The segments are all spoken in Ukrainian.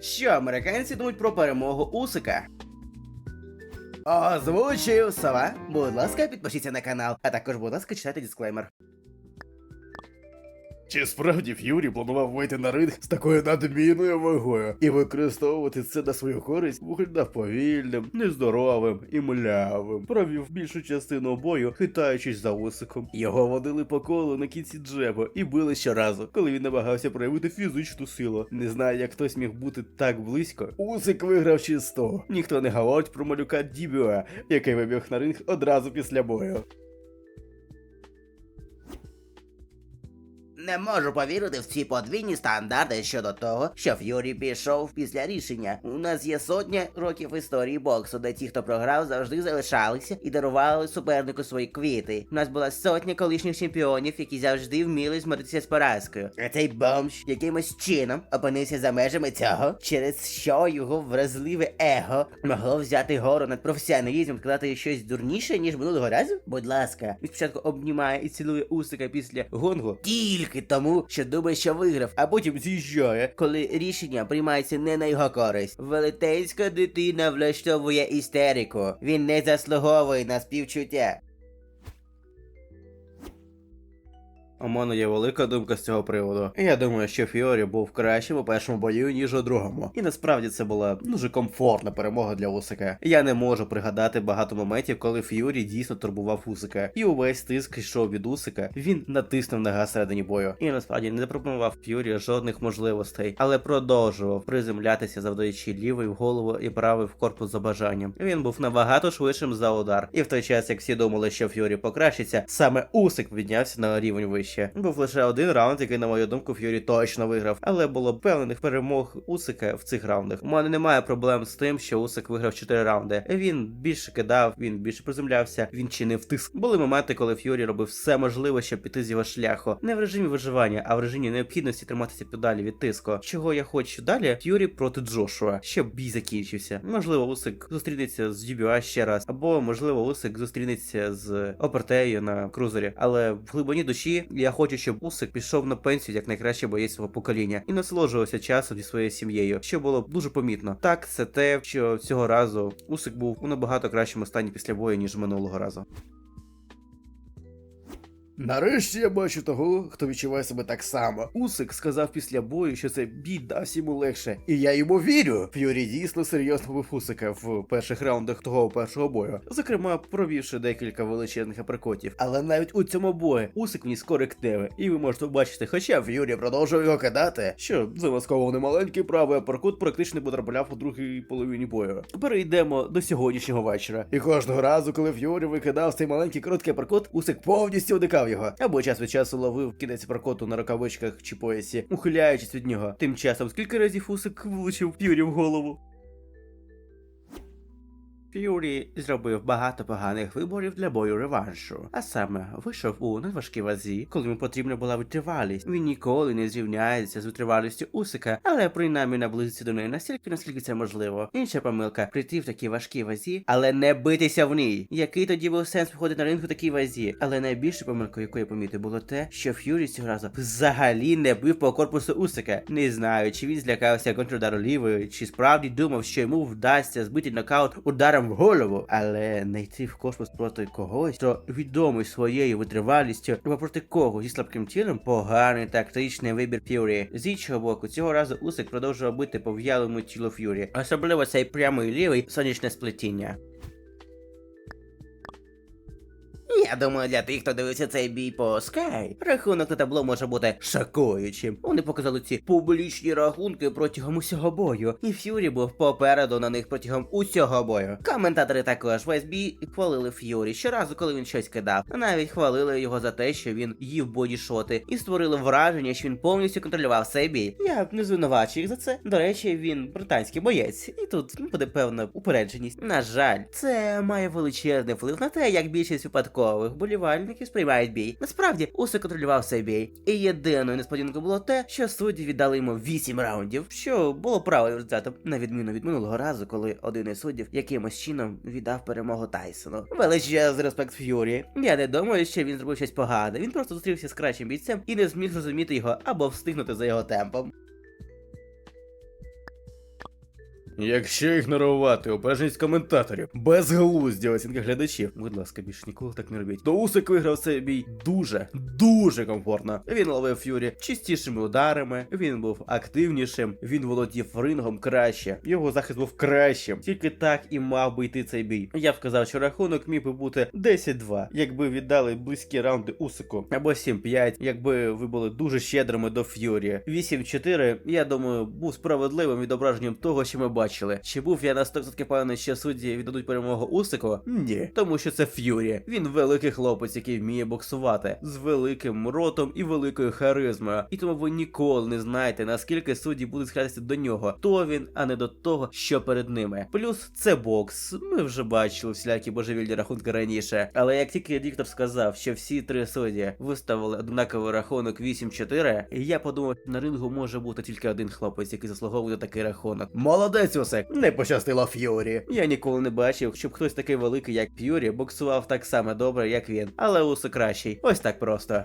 Що американці думають про перемогу Усика? Озвучив сова. Будь ласка, підпишіться на канал, а також, будь ласка, читайте дисклеймер. Чи справді Ф'юрі планував вийти на ринг з такою надмірною вагою і використовувати це на свою користь, виглядав повільним, нездоровим і млявим. Провів більшу частину бою, хитаючись за усиком. Його водили по колу на кінці джебу і били щоразу, коли він намагався проявити фізичну силу. Не знаю, як хтось міг бути так близько. Усик виграв чисто. Ніхто не говорить про малюка Дібюа, який вибіг на ринг одразу після бою. Не можу повірити в ці подвійні стандарти щодо того, що Ф'юрі пішов після рішення. У нас є сотня років історії боксу, де ті, хто програв, завжди залишалися і дарували супернику свої квіти. У нас була сотня колишніх чемпіонів, які завжди вміли змиритися з поразкою. А цей бомж якимось чином опинився за межами цього, через що його вразливе его могло взяти гору над професіоналізмом, сказати щось дурніше, ніж минулого разу. Будь ласка, він спочатку обнімає і цілує усика після гонгу. Тільки тому, що думає, що виграв, а потім з'їжджає, коли рішення приймається не на його користь. Велетенська дитина влаштовує істерику. Він не заслуговує на співчуття. У мене є велика думка з цього приводу. Я думаю, що Фіорі був кращим у першому бою, ніж у другому. І насправді це була дуже комфортна перемога для Усика. Я не можу пригадати багато моментів, коли Ф'юрі дійсно турбував Усика. І увесь тиск йшов від Усика, він натиснув на газ середині бою. І насправді не запропонував Ф'юрі жодних можливостей, але продовжував приземлятися, завдаючи лівий в голову і правий в корпус за бажанням. Він був набагато швидшим за удар. І в той час, як всі думали, що Ф'юрі покращиться, саме Усик піднявся на рівень вище. Був лише один раунд, який, на мою думку, Ф'юрі точно виграв, але було певних перемог Усика в цих раундах. У мене немає проблем з тим, що Усик виграв 4 раунди. Він більше кидав, він більше приземлявся, він чинив тиск. Були моменти, коли Ф'юрі робив все можливе, щоб піти з його шляху. Не в режимі виживання, а в режимі необхідності триматися подалі від тиску. Чого я хочу далі? Ф'юрі проти Джошуа, щоб бій закінчився. Можливо, Усик зустрінеться з Дюбюа ще раз, або можливо, Усик зустрінеться з Опертею на крузері. Але в глибині душі я хочу, щоб Усик пішов на пенсію як найкращий боєць свого покоління і насолоджувався часом зі своєю сім'єю, що було дуже помітно. Так, це те, що цього разу Усик був у набагато кращому стані після бою, ніж минулого разу. Нарешті я бачу того, хто відчуває себе так само. Усик сказав після бою, що це бій дасть йому легше. І я йому вірю. Ф'юрі дійсно серйозно бив Усика в перших раундах того першого бою. Зокрема, провівши декілька величезних аперкотів. Але навіть у цьому бою Усик вніс корективи. І ви можете бачити, хоча Ф'юрі продовжував його кидати, що замаскований маленький правий аперкот практично потрапляв у другій половині бою. Перейдемо до сьогоднішнього вечора. І кожного разу, коли Ф'юрі викидав цей маленький короткий аперкот, Усик повністю уникав його, або час від часу ловив кінець прокоту на рукавичках чи поясі, ухиляючись від нього. Тим часом скільки разів Усик влучив п'юрі в голову. Ф'юрі зробив багато поганих виборів для бою реваншу, а саме вийшов у надважкій вазі, коли йому потрібна була витривалість. Він ніколи не зрівняється з витривалістю Усика, але принаймні наблизиться до неї настільки, наскільки це можливо. Інша помилка прийти в такій важкій вазі, але не битися в ній. Який тоді був сенс виходити на ринг у такій вазі? Але найбільша помилка, яку я помітив, було те, що Ф'юрі цього разу взагалі не бив по корпусу Усика. Не знаю, чи він злякався контрудару лівої, чи справді думав, що йому вдасться збити нокаут ударом в голову, але не йти в космос проти когось, хто відомий своєю витривалістю, або проти кого зі слабким тілом поганий тактичний вибір Ф'юрі. З іншого боку, цього разу Усик продовжував бити по в'ялому тілу Ф'юрі, особливо цей прямий лівий сонячне сплетіння. Я думаю, для тих, хто дивився цей бій по Sky, рахунок на табло може бути шокуючим. Вони показали ці публічні рахунки протягом усього бою, і Ф'юрі був попереду на них протягом усього бою. Коментатори також весь бій хвалили Ф'юрі щоразу, коли він щось кидав. Навіть хвалили його за те, що він їв бодішоти, і створили враження, що він повністю контролював цей бій. Я не звинувачую їх за це. До речі, він британський боєць, і тут буде певна упередженість. На жаль, це має величезний вплив на те, як більшість випадкових болівальників сприймають бій. Насправді, Усе контролював цей бій. І єдиною несподіванкою було те, що судді віддали йому 8 раундів, що було правильним результатом, на відміну від минулого разу, коли один із суддів якимось чином віддав перемогу Тайсону. Величезний респект Ф'юрі. Я не думаю, що він зробив щось погане. Він просто зустрівся з кращим бійцем і не зміг зрозуміти його або встигнути за його темпом. Якщо ігнорувати обережність коментаторів, безглузді оцінки глядачів, будь ласка, більше ніколи так не робіть. То Усик виграв цей бій дуже, дуже комфортно. Він ловив Ф'юрі чистішими ударами, він був активнішим, він володів рингом краще, його захист був кращим. Тільки так і мав би йти цей бій. Я б казав, що рахунок міг би бути 10-2, якби віддали близькі раунди Усику, або 7-5, якби ви були дуже щедрими до Ф'юрі. 8-4, я думаю, був справедливим відображенням того, що ми бачили. Чи був я на 100% певний, що судді віддадуть перемогу Усику? Ні, тому що це Ф'юрі. Він великий хлопець, який вміє боксувати з великим ротом і великою харизмою. І тому ви ніколи не знаєте, наскільки судді будуть схилятися до нього. То він, а не до того, що перед ними. Плюс це бокс. Ми вже бачили всілякі божевільні рахунки раніше. Але як тільки диктор сказав, що всі три судді виставили однаковий рахунок 8-4, я подумав, що на рингу може бути тільки один хлопець, який заслуговує такий рахунок. Молодець, Усик! Не пощастило Ф'юрі. Я ніколи не бачив, щоб хтось такий великий, як Ф'юрі, боксував так само добре, як він. Але усе кращий. Ось так просто.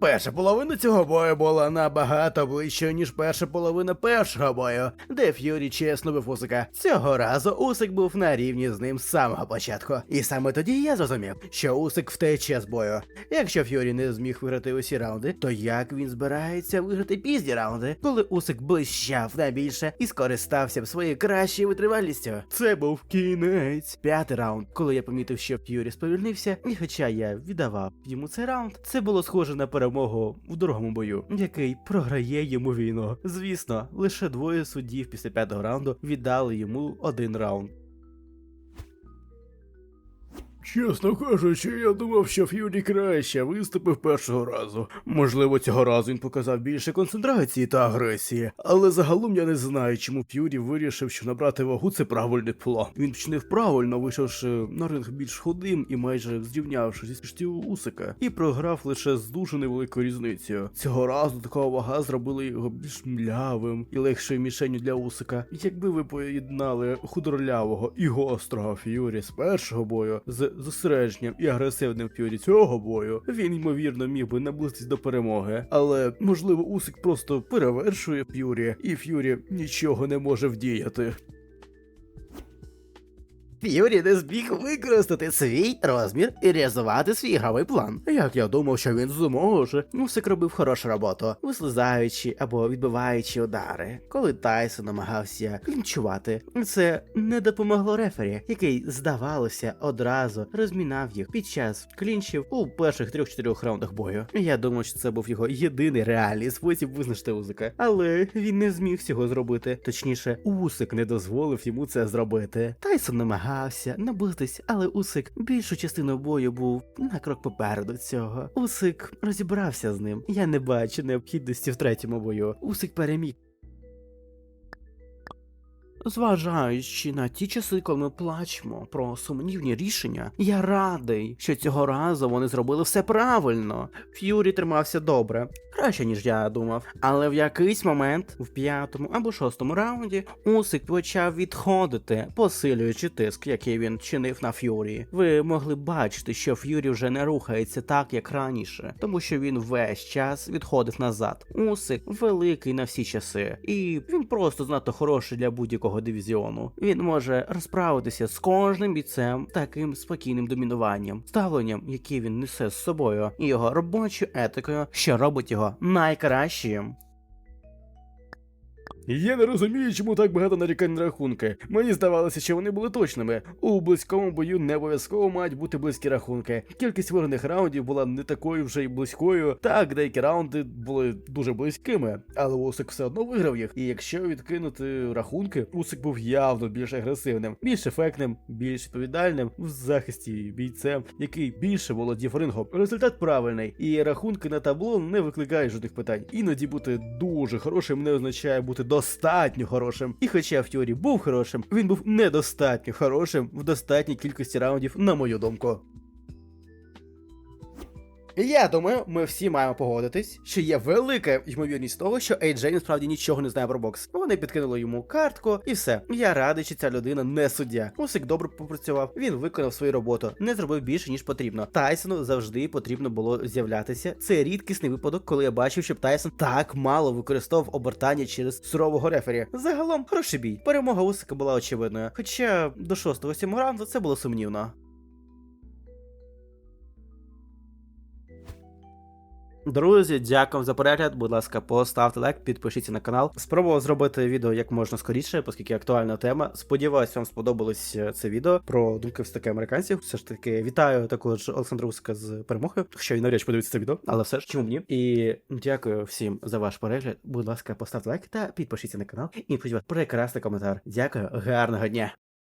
Перша половина цього бою була набагато ближчою, ніж перша половина першого бою, де Ф'юрі чесно бив Усика. Цього разу Усик був на рівні з ним з самого початку. І саме тоді я зрозумів, що Усик втече з бою. Якщо Ф'юрі не зміг виграти усі раунди, то як він збирається виграти пізні раунди, коли Усик блищав найбільше і скористався б своєю кращою витривалістю? Це був кінець. П'ятий раунд, коли я помітив, що Ф'юрі сповільнився, і хоча я віддавав йому цей раунд, це було схоже на перемогу в другому бою, який програє йому війну. Звісно, лише двоє суддів після п'ятого раунду віддали йому один раунд. Чесно кажучи, я думав, що Ф'юрі краще виступив першого разу. Можливо, цього разу він показав більше концентрації та агресії, але загалом я не знаю, чому Ф'юрі вирішив, що набрати вагу це правильний план. Він вчинив правильно, вийшовши на ринг більш худим і майже зрівнявшись зі шістю Усика, і програв лише з дуже невеликою різницею. Цього разу така вага зробила його більш млявим і легшою мішенню для Усика. Якби ви поєднали худорлявого і гострого Ф'юрі з першого бою з зосередженням і агресивним Ф'юрі цього бою, він ймовірно міг би наблизитись до перемоги. Але можливо Усик просто перевершує Ф'юрі, і Ф'юрі нічого не може вдіяти. Ф'юрі не зміг використати свій розмір і реалізувати свій ігровий план. Як я думав, що він зможе. Усик робив хорошу роботу, вислизаючи або відбиваючи удари, коли Тайсон намагався клінчувати. Це не допомогло рефері, який, здавалося, одразу розмінав їх під час клінчів у перших трьох-чотирьох раундах бою. Я думаю, що це був його єдиний реальний спосіб визначити Усика, але він не зміг цього зробити. Точніше, Усик не дозволив йому це зробити. Тайсон намагався наблизитись, але Усик більшу частину бою був на крок попереду цього. Усик розібрався з ним. Я не бачу необхідності в третьому бою. Усик переміг. Зважаючи на ті часи, коли ми плачемо про сумнівні рішення, я радий, що цього разу вони зробили все правильно. Ф'юрі тримався добре, краще ніж я думав. Але в якийсь момент, в п'ятому або шостому раунді, Усик почав відходити, посилюючи тиск, який він чинив на Ф'юрі. Ви могли бачити, що Ф'юрі вже не рухається так, як раніше, тому що він весь час відходив назад. Усик великий на всі часи, і він просто знато хороший для будь-якого дивізіону. Він може розправитися з кожним бійцем таким спокійним домінуванням, ставленням, яке він несе з собою, і його робочою етикою, що робить його найкращим. Я не розумію, чому так багато нарікань на рахунки. Мені здавалося, що вони були точними. У близькому бою не обов'язково мають бути близькі рахунки. Кількість виграних раундів була не такою вже й близькою. Так, деякі раунди були дуже близькими, але Усик все одно виграв їх. І якщо відкинути рахунки, Усик був явно більш агресивним, більш ефектним, більш відповідальним в захисті бійцем, який більше володів рингом. Результат правильний, і рахунки на табло не викликають жодних питань. Іноді бути дуже хорошим не означає бути достатньо хорошим. І хоча в теорії був хорошим, він був недостатньо хорошим в достатній кількості раундів, на мою думку. Я думаю, ми всі маємо погодитись, що є велика ймовірність того, що Ейджей насправді нічого не знає про бокс. Вони підкинули йому картку, і все. Я радий, що ця людина не суддя. Усик добре попрацював. Він виконав свою роботу, не зробив більше ніж потрібно. Тайсону завжди потрібно було з'являтися. Це рідкісний випадок, коли я бачив, щоб Тайсон так мало використовував обертання через сурового рефері. Загалом хороший бій. Перемога Усика була очевидною. Хоча до 6-7 раунду це було сумнівно. Друзі, дякую за перегляд. Будь ласка, поставте лайк, підпишіться на канал. Спробував зробити відео як можна скоріше, оскільки актуальна тема. Сподіваюсь, вам сподобалось е, це відео про думки все-таки американців. Все ж таки, вітаю також Олександра Усика з перемогою. Хоча він навряд чи подивиться це відео, але все ж чому б ні. І дякую всім за ваш перегляд. Будь ласка, поставте лайк та підпишіться на канал. І напишіть прекрасний коментар. Дякую, гарного дня.